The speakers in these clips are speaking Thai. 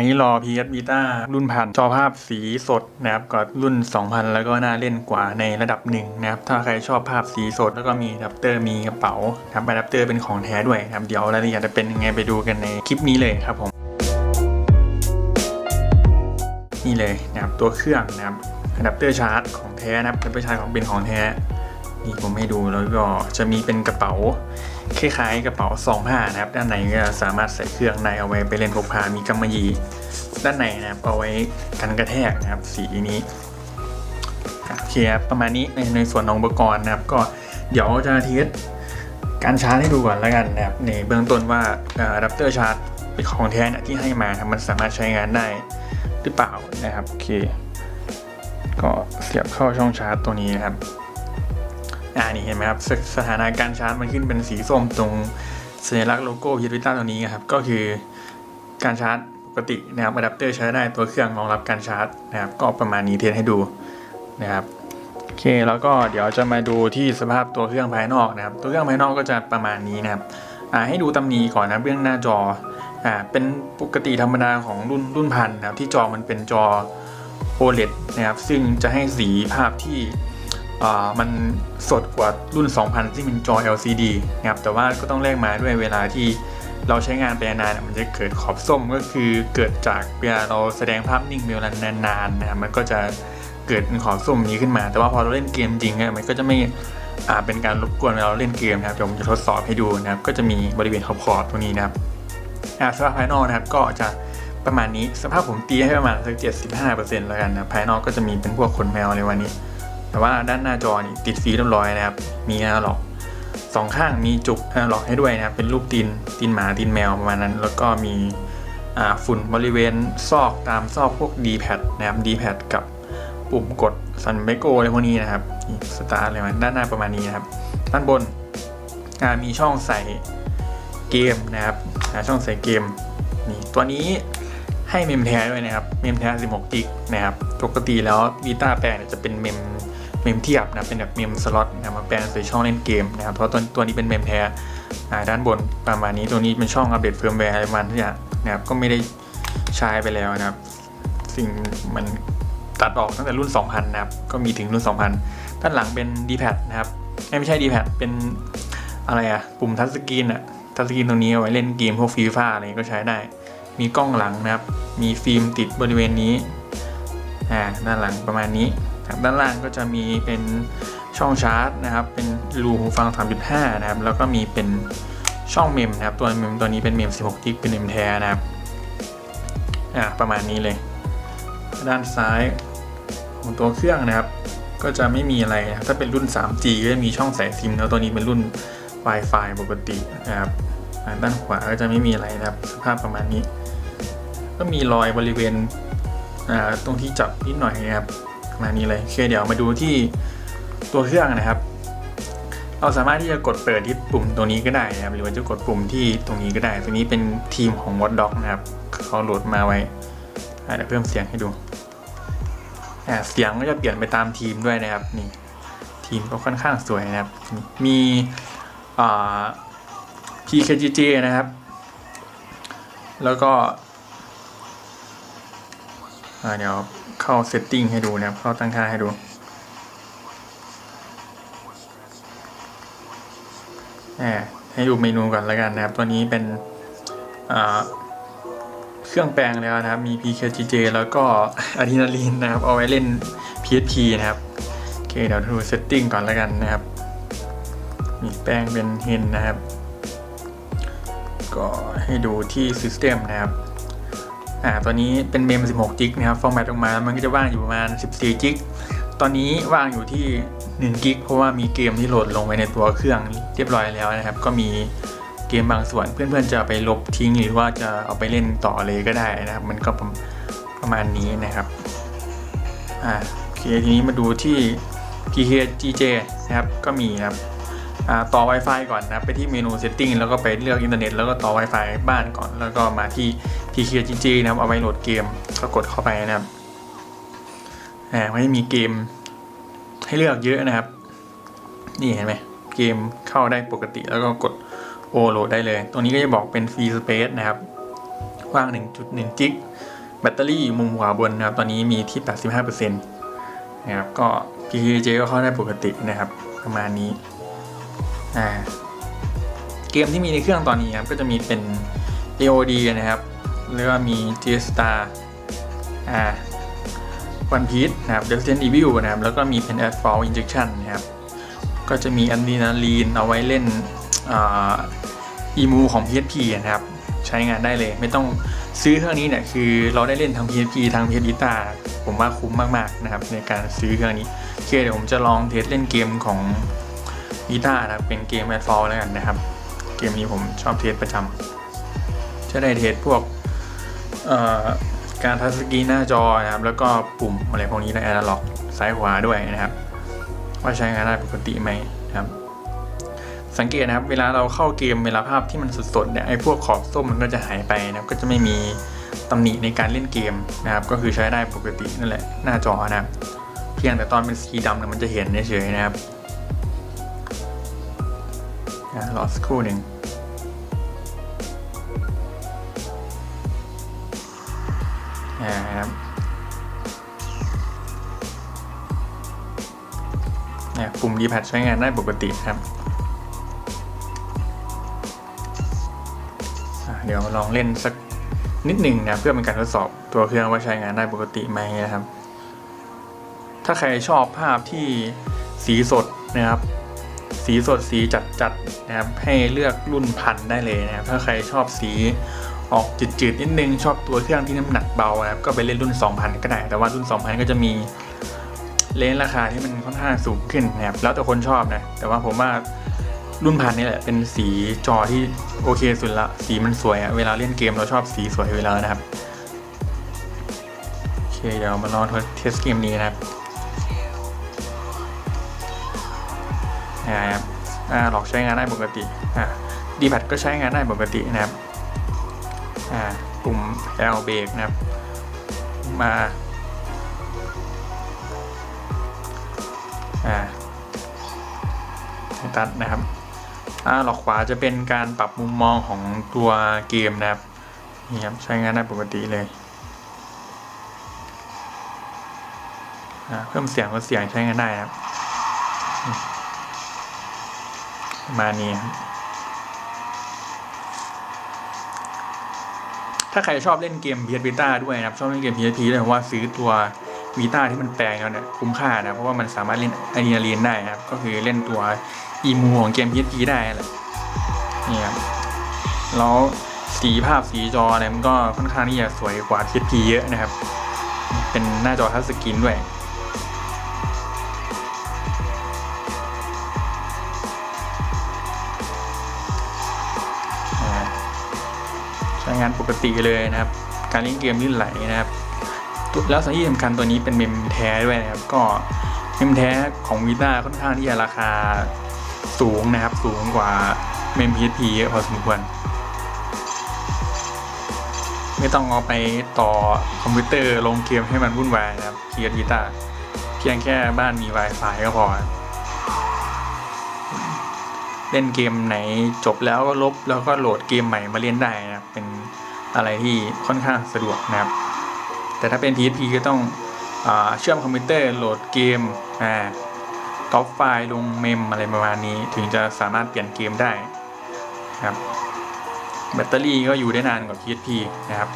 รที่รอ PS Vita รุ่นพันจอภาพสีสดนะครับก็รุ่น 2000 แล้วก็น่าเล่นกว่าในระดับหนึ่งนะครับถ้าใครชอบภาพสีสดแล้วก็มีอะแดปเตอร์มีกระเป๋านะครับอะแดปเตอร์เป็นของแท้ด้วยนะครับเดี๋ยวรายละเอียดจะเป็นยังไงไปดูกันในคลิปนี้เลยครับผมนี่เลยนะครับตัวเครื่องนะครับอะแดปเตอร์ชาร์จของแท้นะครับอะแดปเตอร์ชาร์จของเป็นของแท้ นี่ผมให้ดูแล้วก็จะมีเป็นกระเป๋าคล้ายๆกระเป๋าซองผ้านะครับ ด้านในก็สามารถใส่เครื่องในเอาไว้ไปเล่นพกพามีกำมะหยี่ด้านในนะครับเอาไว้กันกระแทกนะครับ สีนี้โอเคครับประมาณนี้ในในส่วนของอุปกรณ์นะครับ ก็เดี๋ยวจะเทสการชาร์จให้ดูก่อนแล้วกันนะครับในเบื้องต้นว่าอะแดปเตอร์ชาร์จเป็นของแท้นี่ยที่ให้มาครับมันสามารถใช้งานได้หรือเปล่านะครับโอเค ก็เสียบเข้าช่องชาร์จตัวนี้นะครับ อ่านี่เห็นไหมครับสสถานะการชาร์จมันขึ้นเป็นสีส้มตรงสัญลักษณ์โลโก้ฮิตวิต้าตัวนี้ครับก็คือการชาร์จปกตินะครับอะแดปเตอร์ใช้ได้ตัวเครื่องรองรับการชาร์จนะครับก็ประมาณนี้เทสให้ดูนะครับโอเคแล้วก็เดี๋ยวจะมาดูที่สภาพตัวเครื่องภายนอกนะครับ ตัวเครื่องภายนอกก็จะประมาณนี้นะครับอ่าให้ดูตำหนีก่อนนะเบื้องหน้าจออ่าเป็นปกติธรรมดาของรุ่นรุ่นพันนะครับที่จอมันเป็นจอ OLED นะครับซึ่งจะให้สีภาพที่ มันสดกว่ารุ่น 2000ที่เป็นจอ LCD นะครับแต่ว่าก็ต้องแลกมาด้วยเวลาที่เราใช้งานไปนานมันจะเกิดขอบส้มก็คือเกิดจากเวลาเราแสดงภาพนิ่งเวลานานๆนะครับมันก็จะเกิดเป็นขอบส้มนี้ขึ้นมา แต่ว่าพอเราเล่นเกมจริงมันก็จะไม่อ่าเป็นการรบกวนเวลาเราเล่นเกมนะครับเดี๋ยวผมจะทดสอบให้ดูนะครับ ก็จะมีบริเวณขอบๆตรงนี้นะครับอ่าสภาพภายนอกนะครับก็จะประมาณนี้สภาพผมตีให้ประมาณสัก75%แล้วกันนะภายนอกก็จะมีเป็นพวกขนแมวในวันนี้ แต่ว่าด้านหน้าจอนี่ติดฟีเรียบร้อยนะครับ มีอนาล็อกสองข้างมีจุกอนาล็อกให้ด้วยนะครับ เป็นรูปตีนตีนหมาตีนแมวประมาณนั้น แล้วก็มีฝุ่นบริเวณซอกตามซอกพวก D-pad นะครับ D-pad กับปุ่มกดซันเบโกอะไรพวกนี้นะครับนี่สตาร์ทอะไรมาด้านหน้าประมาณนี้นะครับ ด้านบนมีช่องใส่เกมนะครับช่องใส่เกมนี่ตัวนี้ให้เมมแท้ด้วยนะครับ เมมแท้16กิกนะครับ ปกติแล้ว Vita แปลเนี่ยจะเป็นเมม เมมเทียบนะเป็นแบบเมมสล็อตนะมาแปลงใส่ช่องเล่นเกมนะครับเพราะตัวตัวนี้เป็นเมมแท้ด้านบนประมาณนี้ตัวนี้เป็นช่องอัปเดตเฟิร์มแวร์อะไรประมาณทุกอย่างนะครับก็ไม่ได้ใช้ไปแล้วนะครับ สิ่งมันตัดออกตั้งแต่รุ่น 2000 นะครับ ก็มีถึงรุ่น 2000 ด้านหลังเป็น D-pad นะครับ ไม่ใช่ D-pad เป็นอะไรอะปุ่มทัชสกรีนอะทัชสกรีนตรงนี้เอาไว้เล่นเกมพวกฟีฟ่าอะไรก็ใช้ได้ มีกล้องหลังนะครับ มีฟิล์มติดบริเวณนี้ อ่า ด้านหลังประมาณนี้ ครับด้านล่างก็จะมีเป็นช่องชาร์จนะครับ เป็นรูหูฟัง 3.5 นะครับ แล้วก็มีเป็นช่องเมมนะครับ ตัวเมมตัวนี้เป็นเมม 16กิกเป็นเมมแท้นะครับ อ่าประมาณนี้เลย ด้านซ้ายของตัวเครื่องนะครับ ก็จะไม่มีอะไรนะครับถ้าเป็นรุ่น 3G ก็จะมีช่องใส่ซิมแล้วตัวนี้เป็นรุ่น Wi-Fi ปกตินะครับด้านขวาก็จะไม่มีอะไรนะครับ สภาพประมาณนี้ ก็มีรอยบริเวณอ่าตรงที่จับนิดหน่อยนะครับ ประมาณนี้เลยโอเคเดี๋ยวมาดูที่ตัวเครื่องนะครับ เราสามารถที่จะกดเปิดที่ปุ่มตรงนี้ก็ได้นะครับ หรือว่าจะกดปุ่มที่ตรงนี้ก็ได้ตัวนี้เป็นทีมของ Watch Dog นะครับเขาโหลดมาไว้เดี๋ยวเพิ่มเสียงให้ดูเสียงก็จะเปลี่ยนไปตามทีมด้วยนะครับนี่ทีมก็ค่อนข้างสวยนะครับ มี PKGJ นะครับ แล้วก็เดี๋ยว เข้าเซตติ้งให้ดูนะครับ เข้าตั้งค่าให้ดูแหมให้ดูเมนูก่อนแล้วกันนะครับ ตัวนี้เป็นเครื่องแปลงแล้วนะครับ มี PKGJ แล้วก็อะดรีนาลีนนะครับ เอาไว้เล่น PSP นะครับ โอเค เดี๋ยวดูเซตติ้งก่อนแล้วกันนะครับ มีแป้งเป็นเฮนนะครับ ก็ให้ดูที่ System นะครับ อ่าตัวนี้เป็นเมม 16 จิกนะครับ ฟอร์แมตออกมา มันก็จะว่างอยู่ประมาณ 14 จิก ตอนนี้ว่างอยู่ที่ 1 กิก เพราะว่ามีเกมที่โหลดลงไว้ในตัวเครื่องเรียบร้อยแล้วนะครับ ก็มีเกมบางส่วนเพื่อนๆจะไปลบทิ้งหรือว่าจะเอาไปเล่นต่อเลยก็ได้นะครับ มันก็ประประมาณนี้นะครับ อ่าโอเคทีนี้มาดูที่ PKGJ นะครับ ก็มีนะครับ ต่อ Wi-Fi ก่อนนะ ไปที่เมนู Setting แล้วก็ไปเลือกอินเทอร์เน็ตแล้วก็ต่อ Wi-Fi บ้านก่อน แล้วก็มาที่ PKGG นะครับ เอาไว้โหลดเกม ก็กดเข้าไปนะครับอ่าไม่มีเกมให้เลือกเยอะนะครับ นี่เห็นไหมเกมเข้าได้ปกติแล้วก็กดโอโหลดได้เลย ตรงนี้ก็จะบอกเป็น Free Space นะครับวว้าง 1.1กิก แบตเตอรี่มุมขวาบนนะครับ ตอนนี้มีที่ 85%นะครับ ก็ PKJ ก็เข้าได้ปกตินะครับ ประมาณนี้ อ่าเกมที่มีในเครื่องตอนนี้ครับก็จะมีเป็น AOD นะครับแล้วก็มี G Star อ่า One Piece นะครับ Resident Evil นะครับ แล้วก็มีเป็น Asphalt Injection นะครับ ก็จะมีอะดรีนาลีนเอาไว้เล่นอีมูของ PSP นะครับ ใช้งานได้เลย ไม่ต้องซื้อเครื่องนี้เนี่ยคือเราได้เล่นทั้ง PSP ทั้ง PS Vita ผมว่าคุ้มมาก ๆ นะครับ ในการซื้อเครื่องนี้โอเคเดี๋ยวผมจะลองเทสเล่นเกมของ Vita นะครับเป็นเกม Asphalt แล้วกันนะครับ เกมนี้ผมชอบเทสประจำจะได้เทสพวกการทัชสกรีนหน้าจอนะครับ แล้วก็ปุ่มอะไรพวกนี้ในแอร์ล็อกซ้ายขวาด้วยนะครับ ว่าใช้งานได้ปกติไหมนะครับ สังเกตนะครับ เวลาเราเข้าเกมเวลาภาพที่มันสดๆเนี่ยไอ้พวกขอบส้มมันก็จะหายไปนะครับก็จะไม่มีตำหนิในการเล่นเกมนะครับ ก็คือใช้ได้ปกตินั่นแหละหน้าจอนะครับ เพียงแต่ตอนเป็นสีดำเนี่ยมันจะเห็นเฉยๆนะครับ อะรอสักครู่หนึ่งอ่าครับเนี่ยปุ่ม D-pad ใช้งานได้ปกติครับ เดี๋ยวลองเล่นสักนิดหนึ่งนะเพื่อเป็นการทดสอบตัวเครื่องว่าใช้งานได้ปกติไหมนะครับ ถ้าใครชอบภาพที่สีสดนะครับ สีสดสีจัดจัดๆนะครับให้เลือกรุ่นพันได้เลยนะครับถ้าใครชอบสีออกจืดๆนิดนึงชอบตัวเครื่องที่น้ำหนักเบานะครับก็ไปเล่นรุ่น 2000 ก็ได้ แต่ว่ารุ่น 2000 ก็จะมีเลนราคาที่มันค่อนข้างสูงขึ้นนะครับแล้วแต่คนชอบนะแต่ว่าผมว่ารุ่นพันนี่แหละเป็นสีจอที่โอเคสุดละสีมันสวยอะเวลาเล่นเกมเราชอบสีสวยเวลานะครับโอเคเดี๋ยวมาลองเทสเกมนี้นะครับ หลอกใช้งานได้ปกติดีแพดก็ใช้งานได้ปกตินะครับปุ่ม L เบรกนะครับ มาตัดนะครับหลอกขวาจะเป็นการปรับมุมมองของตัวเกมนะครับนี่ครับใช้งานได้ปกติเลยเพิ่มเสียงลดเสียงใช้งานได้นะครับ มาณนี้ถ้าใครชอบเล่นเกม PS Vita ด้วยนะครับ ชอบเล่นเกม PSP ด้วยผมว่าซื้อตัว Vita ที่มันแปลงแล้วเนี่ยคุ้มค่านะ เพราะว่ามันสามารถเล่นอะดรีนาลีนได้นะครับ ก็คือเล่นตัวอีมูของเกม PSP ได้แหละนี่ครับแล้วสีภาพสีจออะไรมันก็ค่อนข้างที่จะสวยกว่า PSP เยอะนะครับ เป็นหน้าจอทัชสกรีนด้วย งานปกติเลยนะครับ การเล่นเกมลื่นไหลนะครับ แล้วสิ่งที่สำคัญตัวนี้เป็นเมมแท้ด้วยนะครับ ก็เมมแท้ของวีต้าค่อนข้างที่จะราคาสูงนะครับ สูงกว่าเมม PSP เอะพอสมควร ไม่ต้องเอาไปต่อคอมพิวเตอร์ลงเกมให้มันวุ่นวายนะครับเพียร์วีต้าเพียงแค่บ้านมี Wi-Fi ก็พอ เล่นเกมไหนจบแล้วก็ลบแล้วก็โหลดเกมใหม่มาเล่นได้นะเป็นอะไรที่ค่อนข้างสะดวกนะครับ แต่ถ้าเป็น PSP ก็ต้องอเชื่อมคอมพิวเตอร์โหลดเกมอ่าก๊อปไฟล์ลงเมมอะไรประมาณนี้ถึงจะสามารถเปลี่ยนเกมได้นะครับแบตเตอรี่ก็อยู่ได้นานกว่า PSP นะครับ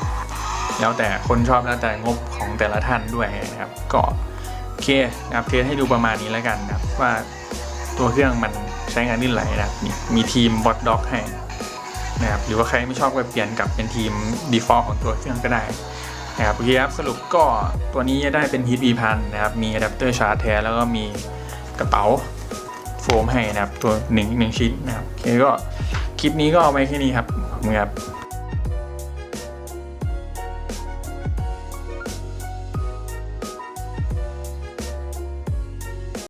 แล้วแต่คนชอบแล้วแต่งบของแต่ละท่านด้วยนะครับ ก็โอเคนะครับเทสให้ดูประมาณนี้แล้วกันนะครับว่าตัวเครื่องมัน ใช้งานลื่นไหลนะครับมีมีทีมบอทด็อกให้นะครับหรือว่าใครไม่ชอบก็เปลี่ยนกลับเป็นทีม default ของตัวเครื่องก็ได้นะครับโอเคครับสรุปก็ตัวนี้ได้เป็นฮิตบีพันนะครับมีอะแดปเตอร์ชาร์จแท้แล้วก็มีกระเป๋าโฟมให้นะครับตัวหนึ่งหนึ่งชิ้นนะครับโอเคก็คลิปนี้ก็เอาไว้แค่นี้ครับขอบคุณครับ